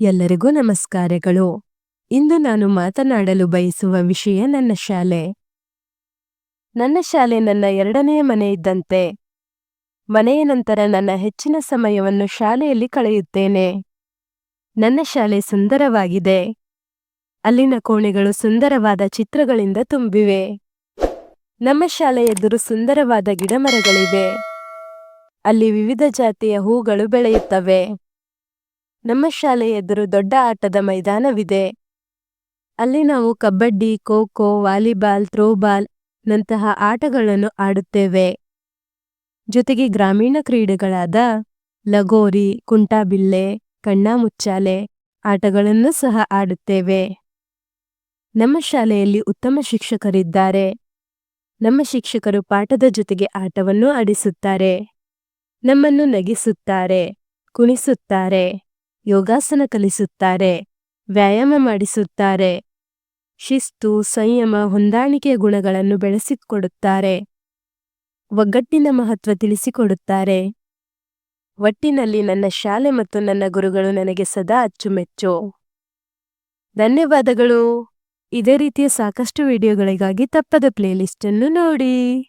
ಎಲ್ಲರಿಗೂ ನಮಸ್ಕಾರಗಳು. ಇಂದು ನಾನು ಮಾತನಾಡಲು ಬಯಸುವ ವಿಷಯ ನನ್ನ ಶಾಲೆ. ನನ್ನ ಶಾಲೆ ನನ್ನ ಎರಡನೆಯ ಮನೆ ಇದ್ದಂತೆ. ಮನೆಯ ನಂತರ ನನ್ನ ಹೆಚ್ಚಿನ ಸಮಯವನ್ನು ಶಾಲೆಯಲ್ಲಿ ಕಳೆಯುತ್ತೇನೆ. ನನ್ನ ಶಾಲೆ ಸುಂದರವಾಗಿದೆ. ಅಲ್ಲಿನ ಕೋಣೆಗಳು ಸುಂದರವಾದ ಚಿತ್ರಗಳಿಂದ ತುಂಬಿವೆ. ನಮ್ಮ ಶಾಲೆ ಎದುರು ಸುಂದರವಾದ ಗಿಡಮರಗಳಿವೆ. ಅಲ್ಲಿ ವಿವಿಧ ಜಾತಿಯ ಹೂಗಳು ಬೆಳೆಯುತ್ತವೆ. ನಮ್ಮ ಶಾಲೆ ಎದುರು ದೊಡ್ಡ ಆಟದ ಮೈದಾನವಿದೆ. ಅಲ್ಲಿ ನಾವು ಕಬಡ್ಡಿ ಖೋ ಖೋ ವಾಲಿಬಾಲ್, ಥ್ರೋಬಾಲ್ ನಂತಹ ಆಟಗಳನ್ನು ಆಡುತ್ತೇವೆ. ಜೊತೆಗೆ ಗ್ರಾಮೀಣ ಕ್ರೀಡೆಗಳಾದ ಲಗೋರಿ, ಕುಂಟಾಬಿಲ್ಲೆ, ಕಣ್ಣಾಮುಚ್ಚಾಲೆ ಆಟಗಳನ್ನು ಸಹ ಆಡುತ್ತೇವೆ. ನಮ್ಮ ಶಾಲೆಯಲ್ಲಿ ಉತ್ತಮ ಶಿಕ್ಷಕರಿದ್ದಾರೆ. ನಮ್ಮ ಶಿಕ್ಷಕರು ಪಾಠದ ಜೊತೆಗೆ ಆಟವನ್ನು ಆಡಿಸುತ್ತಾರೆ. ನಮ್ಮನ್ನು ನಗಿಸುತ್ತಾರೆ, ಕುಣಿಸುತ್ತಾರೆ. ಯೋಗಾಸನ ಕಲಿಸುತ್ತಾರೆ, ವ್ಯಾಯಾಮ ಮಾಡಿಸುತ್ತಾರೆ, ಶಿಸ್ತು, ಸಂಯಮ, ಹೊಂದಾಣಿಕೆಯ ಗುಣಗಳನ್ನು ಬೆಳೆಸಿಕೊಡುತ್ತಾರೆ. ಒಗ್ಗಟ್ಟಿನ ಮಹತ್ವ ತಿಳಿಸಿಕೊಡುತ್ತಾರೆ. ಒಟ್ಟಿನಲ್ಲಿ ನನ್ನ ಶಾಲೆ ಮತ್ತು ನನ್ನ ಗುರುಗಳು ನನಗೆ ಸದಾ ಅಚ್ಚುಮೆಚ್ಚು. ಧನ್ಯವಾದಗಳು. ಇದೇ ರೀತಿಯ ಸಾಕಷ್ಟು ವಿಡಿಯೋಗಳಿಗಾಗಿ ತಪ್ಪದ ಪ್ಲೇಲಿಸ್ಟನ್ನು ನೋಡಿ.